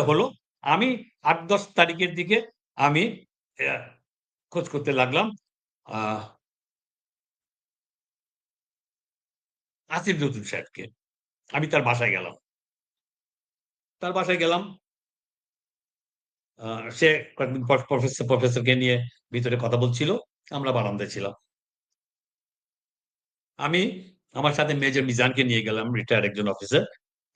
হলো আমি আট দশ তারিখের দিকে আমি খোঁজ করতে লাগলাম। আসিফ নজরুল সাহেবকে। আমি তার বাসায় গেলাম। তার বাসায় গেলাম। সে কয়েকদিন প্রফেসর প্রফেসরকে নিয়ে ভিতরে কথা বলছিল। আমরা বারান্দায় ছিলাম। আমি আমার সাথে মেজর মিজানকে নিয়ে গেলাম, রিটায়ার্ড একজন officer.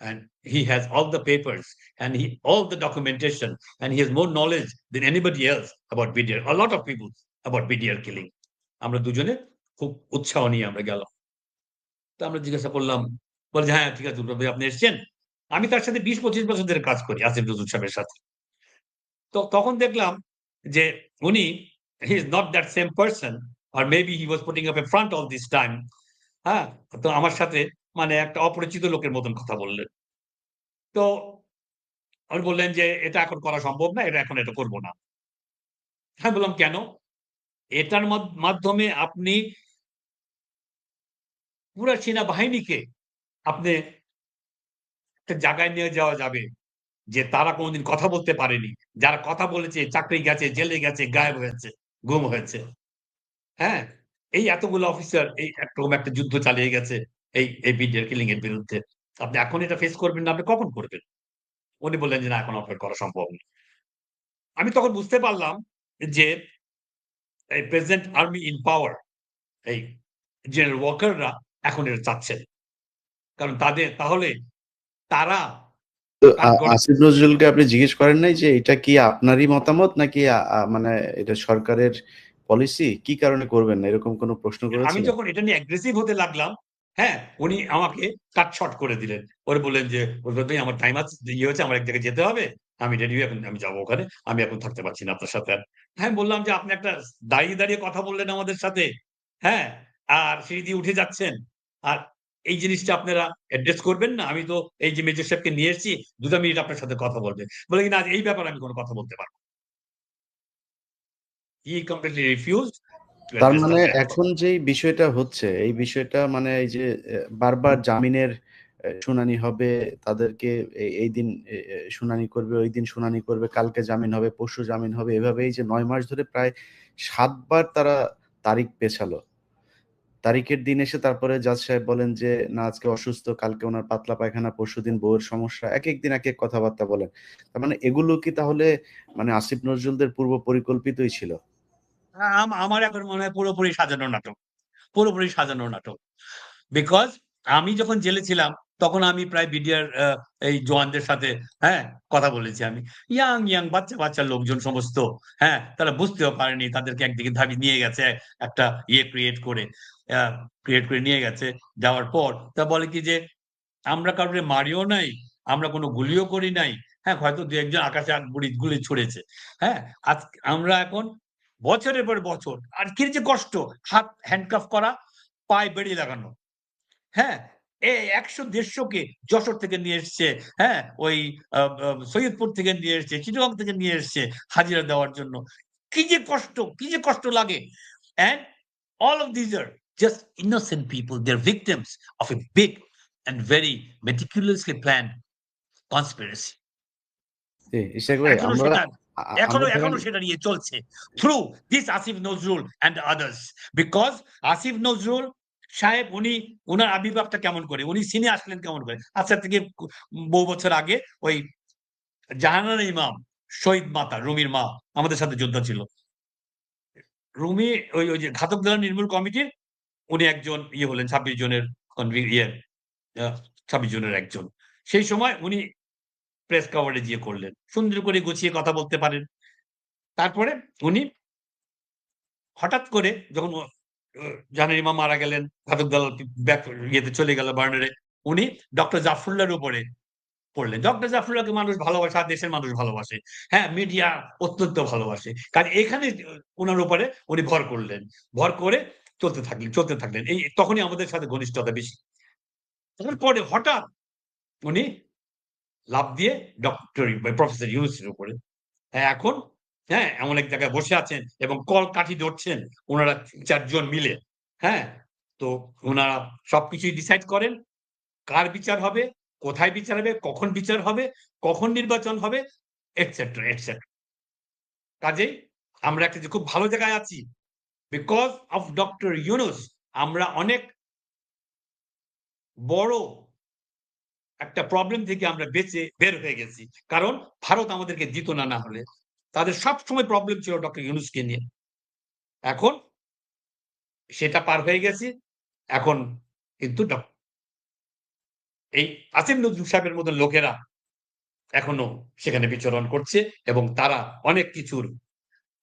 And he has all the papers and he all the documentation and he has more knowledge than anybody else about BDR. A lot of people about BDR killing. আমরা দুজনে খুব উৎসাহ নিয়ে আমরা গেলাম। তো আমরা জিজ্ঞাসা করলাম, বলে যে, "হ্যাঁ, ঠিক আছে ভাই আপনি এসছেন?" আমি তার সাথে ২০-২৫ বছর ধরে কাজ করি আসিফ নজরুল সাহেবের সাথে। তো তখন দেখলাম যে উনি he is not that same person or maybe he was putting up a front all this time. হ্যাঁ? তো আমার সাথে মানে একটা অপরিচিত লোকের মতন কথা বললেন। তো আমি বললেন যে, "এটা এখন করা সম্ভব না। এটা এখন এটা করব না।" আমি বললাম, "কেন?" "এটার মাধ্যমে আপনি" পুরা সেনাবাহিনীকে আপনি একটা জায়গায় নিয়ে যাওয়া যাবে যে তারা কোনোদিন কথা বলতে পারেনি। যারা কথা বলেছে চাকরি গেছে, জেলে গেছে, গায়েব হয়েছে, গুম হয়েছে। হ্যাঁ? এই এতগুলো অফিসার এই এরকম একটা যুদ্ধ চালিয়ে গেছে এই এই বিডিআর কিলিং এর বিরুদ্ধে। আপনি এখন এটা ফেস করবেন না, আপনি কখন করবেন? উনি বললেন যে, "না এখন আপনার করা সম্ভব না।" আমি তখন বুঝতে পারলাম যে এই প্রেজেন্ট আর্মি ইন পাওয়ার এই জেনারেল ওয়াকাররা এখন এটা চাচ্ছেন। কারণ তাদের তাহলে তারা আসিফ নজরুলকে আপনি জিজ্ঞেস করেন নাই যে এটা কি আপনারই মতামত নাকি মানে এটা সরকারের পলিসি? কি কারণে করবেন না? এরকম কোন প্রশ্ন করেছেন আমি যখন এটা নিয়ে অ্যাগ্রেসিভ হতে লাগলাম, হ্যাঁ? উনি আমাকে কাট শর্ট করে দিলেন। পরে বললেন যে, আমার টাইম আছে ইয়ে হয়েছে আমার এক জায়গায় যেতে হবে। আমি রেডি হয়ে এখন আমি যাব ওখানে। আমি এখন থাকতে পারছি না আপনার সাথে আর।" আমি বললাম যে, "আপনি একটা দাঁড়িয়ে, দাঁড়িয়ে কথা বললেন আমাদের সাথে, হ্যাঁ? আর সিঁড়ি দিয়ে উঠে যাচ্ছেন। আর এই জিনিসটা আপনারা অ্যাড্রেস করবেন না? আমি তো এই যে মেজর সাহেবকে নিয়ে এসেছি দুটা মিনিট আপনার সাথে কথা বলবে।" বলে কি, "না এই ব্যাপারে আমি কোনো কথা বলতে পারব না।" He completely refused to তার মানে এখন যেই বিষয়টা হচ্ছে, এই বিষয়টা মানে এই যে বারবার জামিনের শুনানি হবে, তাদেরকে এ এইদিন এ এ শুনানি করবে, ঐদিন শুনানি করবে, কালকে জামিন হবে, পরশু জামিন হবে। এভাবেই যে ৯ মাস ধরে প্রায় ৭ বার তারা তারিখ পেছালো। তারিখের দিন এসে তারপরে জাজ সাহেব বলেন যে, "না আজকে অসুস্থ, কালকে ওনার পাতলা পায়খানা, পরশু দিন বউয়ের সমস্যা।" এক একেক দিন একেক কথাবার্তা বলেন। তার মানে এগুলো কি তাহলে মানে আসিফ নজরুলদের পূর্ব পরিকল্পিতই ছিল? আমার এখন মনে হয় পুরোপুরি সাজানো নাটক। পুরোপুরি সাজানো নাটক। বিকজ আমি যখন জেলে ছিলাম তখন আমি প্রায় বিডিআর এই জওয়ানদের সাথে, হ্যাঁ? কথা বলেছি আমি। ইয়াং, ইয়াং বাচ্চা, বাচ্চা লোকজন সমস্ত, হ্যাঁ? তারা বুঝতেও পারেনি তাদেরকে একদিকে ধাবি নিয়ে গেছে একটা ইয়ে ক্রিয়েট করে, ক্রিয়েট করে নিয়ে গেছে। যাওয়ার পর তা বলে কি যে, "আমরা কাউকে মারিও নাই, আমরা কোনো গুলিও করি নাই। হ্যাঁ? হয়তো দু একজন আকাশে আক গুলি গুলি ছুড়েছে। হ্যাঁ? আজ আমরা এখন বছরের পর বছর আর কি যে কষ্ট হাত হ্যান্ডকাফ করা, পায়ে বেড়ি লাগানো। হ্যাঁ? এ ১০০-১৫০ কে যশোর থেকে নিয়ে এসছে, হ্যাঁ? ওই সৈয়দপুর থেকে নিয়ে এসছে, চিটাগং থেকে নিয়ে এসছে হাজিরা দেওয়ার জন্য। কি যে কষ্ট, কি যে কষ্ট লাগে। And all of these are just innocent people. They're victims of a big and very meticulously planned conspiracy. জি, ইশাক ভাই এখনও আমরা সেটা আ আ এখনও এখনও সেটা নিয়ে চলছে। Through this Asif Nazrul and others. Because Asif Nazrul Saheb উনি উনার আবির্ভাবটা কেমন করে? উনি সিনে আসলেন কেমন করে? আজকে থেকে বহু বছর আগে ওই জাহানারা ইমাম, শহীদ মাতা, রুমির মা আমাদের সাথে যোদ্ধা ছিল। রুমি ওই ওই যে ঘাতক দল নির্মূল কমিটির উনি একজন ইয়ে হলেন ২৬ জনের ইয়ে ছাব্বিশ জনের একজন। সেই সময় উনি প্রেস কভারে গিয়ে করলেন। সুন্দর করে গুছিয়ে কথা বলতে পারেন। তারপরে উনি হঠাৎ করে যখন ও ইমাম মারা গেলেন, ইয়েতে চলে গেল বার্নারে। উনি ডক্টর জাফরুল্লাহর উপরে পড়লেন। ডক্টর জাফরুল্লাহকে মানুষ ভালোবাসে, দেশের মানুষ ভালোবাসে। হ্যাঁ? মিডিয়া অত্যন্ত ভালোবাসে। কারণ এখানে ওনার উপরে উনি ভর করলেন। ভর করে চলতে থাকলেন, চলতে থাকলেন। এই তখনই আমাদের সাথে ঘনিষ্ঠতা বেশি। তারপরে হঠাৎ উনি লাফ দিয়ে ডক্টর প্রফেসর ইউনূসের উপরে। এখন হ্যাঁ? এমন এক জায়গায় বসে আছেন এবং কলকাঠি ধরছেন উনারা ৪ জন মিলে। হ্যাঁ? তো ওনারা সবকিছুই ডিসাইড করেন। কার বিচার হবে, কোথায় বিচার হবে কখন বিচার হবে কখন নির্বাচন হবে এটসেট্রা এটসেট্রা কাজেই আমরা একটা যে খুব ভালো জায়গায় আছি বিকজ অফ ডক্টর ইউনুস আমরা অনেক বড় একটা প্রবলেম থেকে আমরা বেঁচে বের হয়ে গেছি। কারণ ভারত আমাদেরকে দিত না না হলে। তাদের সব সময় প্রবলেম ছিল ডক্টর ইউনুসকে নিয়ে। এখন সেটা পার হয়ে গেছি। এখন কিন্তু এই আসিম নজরুল সাহেবের মতো লোকেরা এখনও সেখানে বিচরণ করছে এবং তারা অনেক কিছুর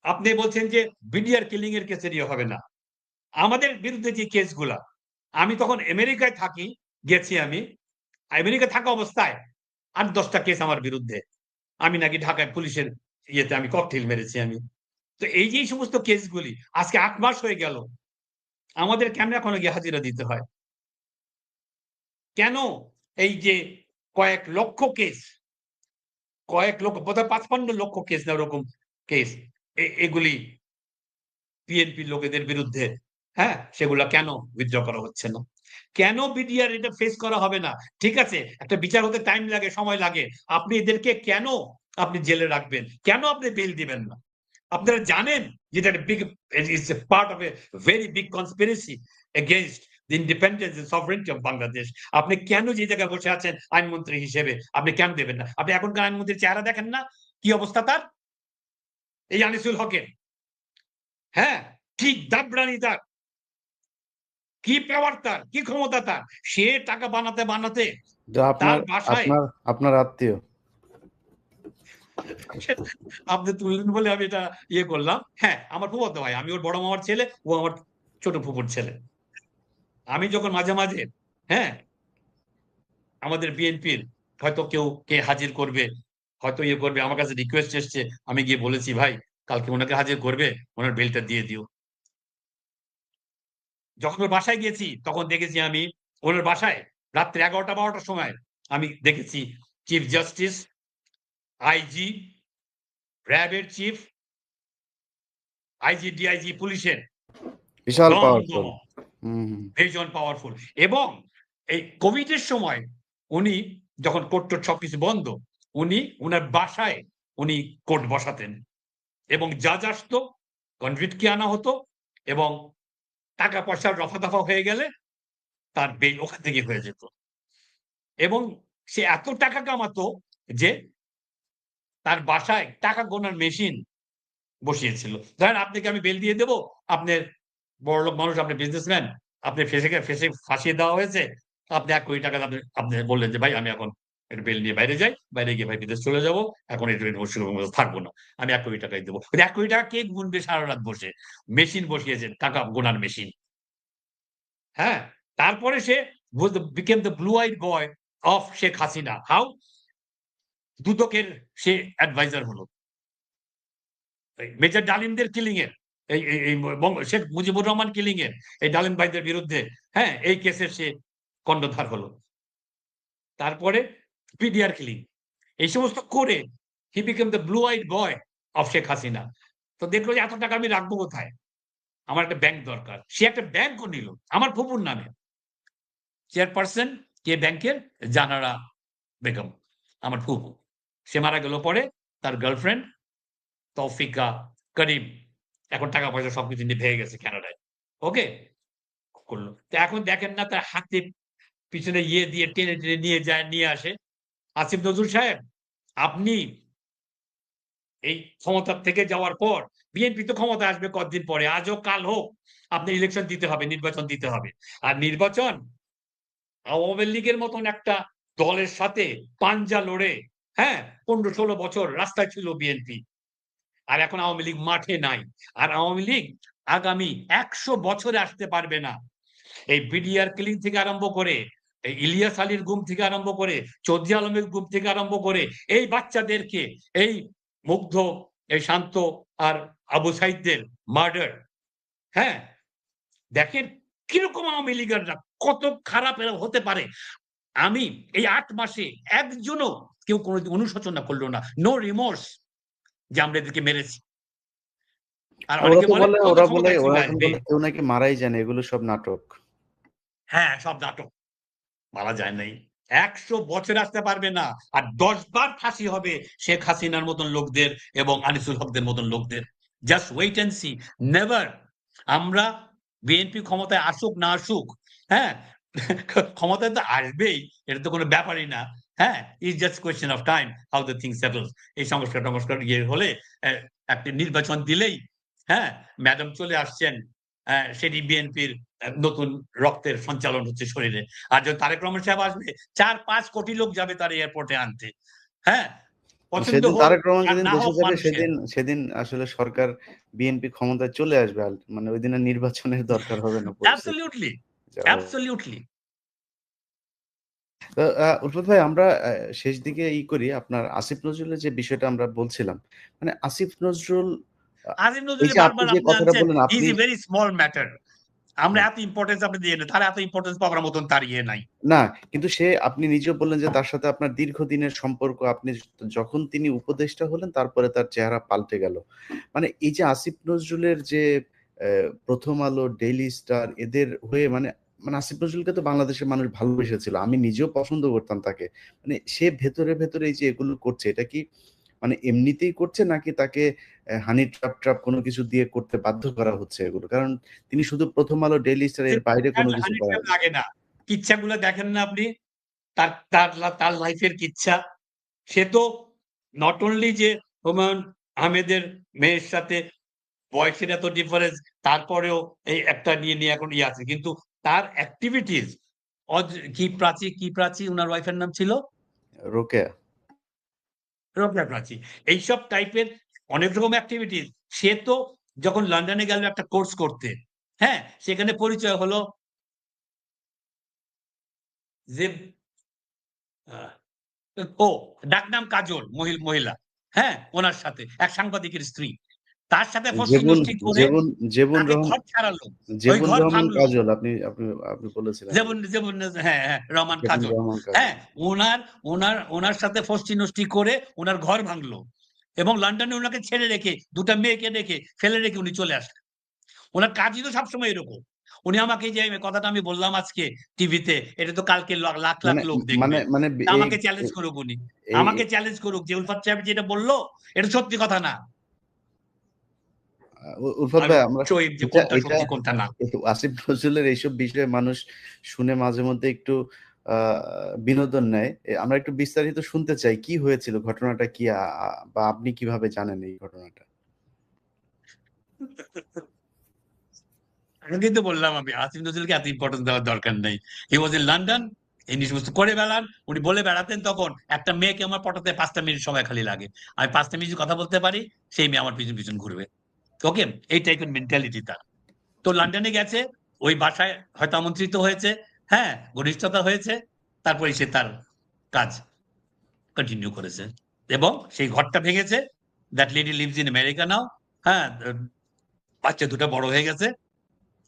আপনি বলছেন যে বিডিআর কিলিং এর ইয়ে হবে না। আমাদের বিরুদ্ধে যে কেসগুলা আমি তখন আমেরিকায় থাকি, গেছি আমি। আমেরিকা থাকা অবস্থায় আট দশটা কেস আমার বিরুদ্ধে। আমি নাকি ঢাকায় পুলিশের ইয়েতে আমি ককটেল মেরেছি আমি। তো এই যে সমস্ত কেসগুলি আজকে আট মাস হয়ে গেল। আমাদের কেন এখনও গিয়ে হাজিরা দিতে হয়? কেন এই যে কয়েক লক্ষ কেস কয়েক লক্ষ, বোধহয় পাঁচপান্ন লক্ষ কেস না, ওরকম কেস এগুলি বিএনপি লোকেদের বিরুদ্ধে হ্যাঁ সেগুলা কেন উইথড্র করা হচ্ছে না? কেন বিডিআর এটা ফেস করা হবে না? ঠিক আছে, একটা বিচার হতে টাইম লাগে, সময় লাগে। আপনি এদেরকে কেন আপনি জেলে রাখবেন? কেন আপনি বেল দিবেন না? আপনারা জানেন যেটা big it's a part of a very big conspiracy against independence sovereignty of Bangladesh আপনি কেন যে জায়গায় বসে আছেন আইনমন্ত্রী হিসেবে, আপনি কেন দেবেন না? আপনি এখনকার আইনমন্ত্রীর চেহারা দেখেন না? কি অবস্থা তার? এই আনিসুল হকের। হ্যাঁ কি দাবরানি তার। কি পাওয়ার তার? কি ক্ষমতা তার? সে টাকা বানাতে বানাতে আপনার আপনার আপনার আত্মীয়। আপনি তুললেন বলে আমি এটা ইয়ে করলাম। হ্যাঁ আমার ফুফাতো ভাই আমি ওর বড় মামার ছেলে ও আমার ছোট ফুপুর ছেলে। আমি যখন মাঝে মাঝে হ্যাঁ আমাদের বিএনপির হয়তো কেউ কে হাজির করবে হয়তো ইয়ে করবে আমার কাছে রিকোয়েস্ট এসছে আমি গিয়ে বলেছি ভাই কালকে ওনাকে হাজির করবে ওনার বেলটা দিয়ে দিও। যখন ওর বাসায় গেছি তখন দেখেছি আমি ওনার বাসায় রাত্রে এগারোটা বারোটার সময় আমি দেখেছি চিফ জাস্টিস আইজি র্যাবের চিফ আইজি ডিআইজি পুলিশের বিশাল পাওয়ারফুল। ভীষণ পাওয়ারফুল এবং এই কোভিড এর সময় উনি যখন কোর্ট টোট সবকিছু বন্ধ উনি উনার বাসায় উনি কোর্ট বসাতেন। এবং যা যা আসতো কনভিটকে আনা হতো এবং টাকা পয়সা রফা দফা হয়ে গেলে তার বেল ওখান থেকে হয়ে যেত। এবং সে এত টাকা কামাতো যে তার বাসায় টাকা গোনার মেশিন বসিয়েছিল। ধরেন আপনাকে আমি বেল দিয়ে দেবো, আপনার বড়লোক মানুষ, আপনি বিজনেসম্যান আপনি ফেসে ফেসে ফাঁসিয়ে দেওয়া হয়েছে, আপনি এক কোটি টাকা আপনি আপনি বললেন যে, ভাই, আমি এখন বেল নিয়ে বাইরে যাই, বাইরে গিয়ে ভাই বিদেশ চলে যাব। এখন একটু মধ্যে থাকব না। আমি এক কোটি টাকাই দেবো। এক কোটি টাকা কে গুনবে সারা রাত বসে? মেশিন বসিয়েছেন টাকা গোনার মেশিন। হ্যাঁ তারপরে সে became the blue eyed boy of Sheikh Hasina. How দুদকের সে অ্যাডভাইজার হলো। মেজর ডালিমদের কিলিং এর। এই শেখ মুজিবুর রহমান কিলিং এর। এই ডালিম ভাইদের বিরুদ্ধে হ্যাঁ এই কেসের সে কর্ণধার হলো। তারপরে পিডিআর কিলিং এই সমস্ত করে he became the blue eyed boy of Sheikh Hasina তো দেখল যে এত টাকা আমি রাখব কোথায়? আমার একটা ব্যাংক দরকার। সে একটা ব্যাংকও নিল, আমার ফুপুর নামে। চেয়ারপারসন কে ব্যাংকের জানারা বেগম, আমার ফুপু। সে মারা গেল পরে তার গার্লফ্রেন্ড তৌফিকা করিম। এখন টাকা পয়সা সবকিছু নিয়ে ভেঙে গেছে কানাডায় ওকে করল। তো এখন দেখেন না তার হাতে পিছনে ইয়ে দিয়ে টেনে টেনে নিয়ে যায়, নিয়ে আসে। আসিফ নজরুল সাহেব, আপনি এই ক্ষমতার থেকে যাওয়ার পর বিএনপি তো ক্ষমতা আসবে কতদিন পরে? আজ হোক কাল হোক, আপনি ইলেকশন দিতে হবে, নির্বাচন দিতে হবে। আর নির্বাচন আওয়ামী লীগের মতন একটা দলের সাথে পাঞ্জা লড়ে হ্যাঁ পনেরো ষোলো বছর রাস্তায় ছিল বিএনপি। আর এখন আওয়ামী লীগ মাঠে নাই। আর আওয়ামী লীগ আগামী একশো বছরে আসতে পারবে না। এই বিডিআর কিলিং থেকে আরম্ভ করে ইলিয়াস আলীর গুম থেকে আরম্ভ করে চৌধুরী আলমের গুম থেকে আরম্ভ করে এই বাচ্চাদেরকে এই মুগ্ধ এই শান্ত আর আবু সাইদদের মার্ডার হ্যাঁ? দেখেন কীরকম আওয়ামী লীগাররা কত খারাপ এরা হতে পারে। আমি এই আট মাসে একজনও কেউ কোনো অনুশোচনা করল না নো রিমোর্স যে আমরা এদেরকে মেরেছি। আর অনেকে বলে ওরা বলে ওরা নাকি মারাই জানে এগুলো সব নাটক। হ্যাঁ সব নাটক। মারা যায় নাই। একশো বছর আসতে পারবে না। আর দশ বার ফাঁসি হবে শেখ হাসিনার মতন লোকদের এবং আনিসুল হকদের মতন লোকদের। Just wait and see never আমরা বিএনপি ক্ষমতায় আসুক না আসুক হ্যাঁ? ক্ষমতায় তো আসবেই, এটা তো কোনো ব্যাপারই না হ্যাঁ? Is just question of time how the thing settles এই সংস্কার টমস্কার ইয়ে হলে একটি নির্বাচন দিলেই হ্যাঁ? ম্যাডাম চলে আসছেন সেটি বিএনপির নতুন রক্তের সঞ্চালন হচ্ছে শরীরে। আর যদি তারেক রহমান সাহেব আসবে চার পাঁচ কোটি লোক যাবে তার এয়ারপোর্টে আনতে। হ্যাঁ? সেদিন তারেক রহমান যেদিন দেশে যাবে সেদিন সেদিন আসলে সরকার বিএনপি ক্ষমতায় চলে আসবে মানে ওই দিনে নির্বাচনের দরকার হবে না অ্যাবসলিউটলি অ্যাবসলিউটলি তো, আহ, উলফত ভাই আমরা শেষ দিকে ই করি আপনার আসিফ নজরুলের যে বিষয়টা আমরা বলছিলাম। মানে আসিফ নজরুল এই নজরুল বারবার আপনি কথাটা আনছেন বললেন ইজ ভেরি স্মল ম্যাটার আমরা এত ইম্পর্টেন্স আপনি দিয়ে তার এত ইম্পর্টেন্স পাওয়ার মতন তার ইয়ে নাই। না কিন্তু সে আপনি নিজেও বললেন যে তার সাথে আপনার দীর্ঘদিনের সম্পর্ক আপনি যখন তিনি উপদেষ্টা হলেন তারপরে তার চেহারা পাল্টে গেল। মানে এই যে আসিফ নজরুলের যে প্রথম আলো ডেইলি স্টার এদের হয়ে মানে মানে আসিফ নজরুলকে তো বাংলাদেশের মানুষ ভালোবেসেছিল আমি নিজেও পছন্দ করতাম তাকে। মানে সে ভেতরে ভেতরে এই যে এগুলো করছে এটা কি মানে এমনিতেই করছে নাকি তাকে হানি ট্রাপ ট্রাপ কোনো কিছু দিয়ে করতে বাধ্য করা হচ্ছে এগুলো? কারণ তিনি শুধু প্রথম আলো ডেইলি স্টার এর বাইরে কোনো কিছু করেন লাগে না। কিচ্ছাগুলো দেখেন না আপনি? তার তার তার লাইফের কিচ্ছা। সে তো নট অনলি যে হুমায়ুন আহমেদের মেয়ের সাথে বয়সের এত ডিফারেন্স তারপরেও এই একটা নিয়ে নিয়ে এখন ইয়ে আছে। কিন্তু তার অ্যাক্টিভিটিস কি প্রাচী কি প্রাচী ওনার ওয়াইফের নাম ছিল? রোকেয়া। রোকেয়া এইসব টাইপের অনেক রকম অ্যাক্টিভিটিস সে তো যখন লন্ডনে গেল একটা কোর্স করতে হ্যাঁ? সেখানে পরিচয় হলো যে ও, ডাকনাম কাজল মহিলা হ্যাঁ? ওনার সাথে, এক সাংবাদিকের স্ত্রী। তার সাথে জেবুন জেবুন রহমান। কাজল আপনি আপনি আপনি বলেছিলেন। হ্যাঁ হ্যাঁ রহমান কাজল। হ্যাঁ ওনার ওনার ওনার সাথে ফষ্টি নষ্টি করে ওনার ঘর ভাঙলো এবং লন্ডনে ওনাকে ছেড়ে রেখে দুটা মেয়েকে রেখে ফেলে রেখে উনি চলে আসলেন। ওনার কাজই তো সবসময় এরকম। উনি আমাকে যে কথাটা আমি বললাম আজকে টিভিতে এটা তো কালকে লাখ লাখ মানে লোক মানে দেখবে মানে আমাকে চ্যালেঞ্জ করুক উনি। আমাকে চ্যালেঞ্জ করুক যে উলফাত সাহেব যেটা বলল এটা সত্যি কথা না উ- উলফত ভাই আমরা চৈব যে এটা- কোনটা এটা- সত্যি কোনটা না একটু আসিফ নজরুলের এইসব বিষয়ে মানুষ শুনে মাঝে মধ্যে একটু বিনোদন নেয়। আমরা একটু বিস্তারিত শুনতে চাই কি হয়েছিল ঘটনাটা কি বা আপনি কীভাবে জানেন এই ঘটনাটা? আমি কিন্তু বললাম আমি আসিফ নজরুলকে এত ইম্পর্টেন্স দেওয়ার দরকার নেই। হি ওয়াজ ইন লন্ডন এই সমস্ত করে বেড়ান উনি বলে বেড়াতেন তখন একটা মেয়েকে আমার পটাতে পাঁচটা মিনিট সময় খালি লাগে। আমি পাঁচটা মিনিট কথা বলতে পারি সেই মেয়ে আমার পিছন পিছন ঘুরবে। ওকে এই টাইপের মেন্টালিটি তার। তো লন্ডনে গেছে ওই বাসায় হয়তো আমন্ত্রিত হয়েছে হ্যাঁ ঘনিষ্ঠতা হয়েছে তারপরে সে তার কাজ কন্টিনিউ করেছে। এবং সেই ঘরটা ভেঙেছে that lady lives in America now হ্যাঁ বাচ্চা দুটো বড় হয়ে গেছে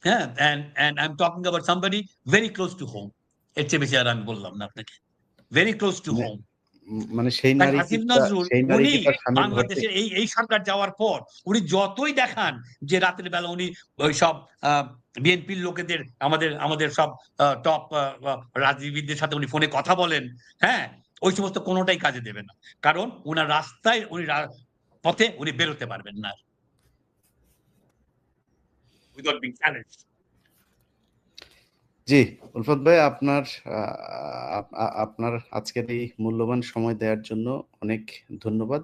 হ্যাঁ and and I'm talking about somebody very close to home এর চেয়ে বেশি আর আমি বললাম না আপনাকে। ভেরি ক্লোজ টু উম, মানে সেই নারী উনি বাংলাদেশের এই এই সরকার যাওয়ার পর উনি যতই দেখান যে রাতের বেলা উনি ওই সব বিএনপির লোকেদের আমাদের আমাদের সব টপ রাজনীতিবিদদের সাথে উনি ফোনে কথা বলেন হ্যাঁ? ওই সমস্ত কোনোটাই কাজে দেবে না। কারণ উনার রাস্তায় উনি পথে উনি বেরোতে পারবেন না। Without being challenge ji Ulfat ভাই আপনার আপনার আজকের এই মূল্যবান সময় দেওয়ার জন্য অনেক ধন্যবাদ।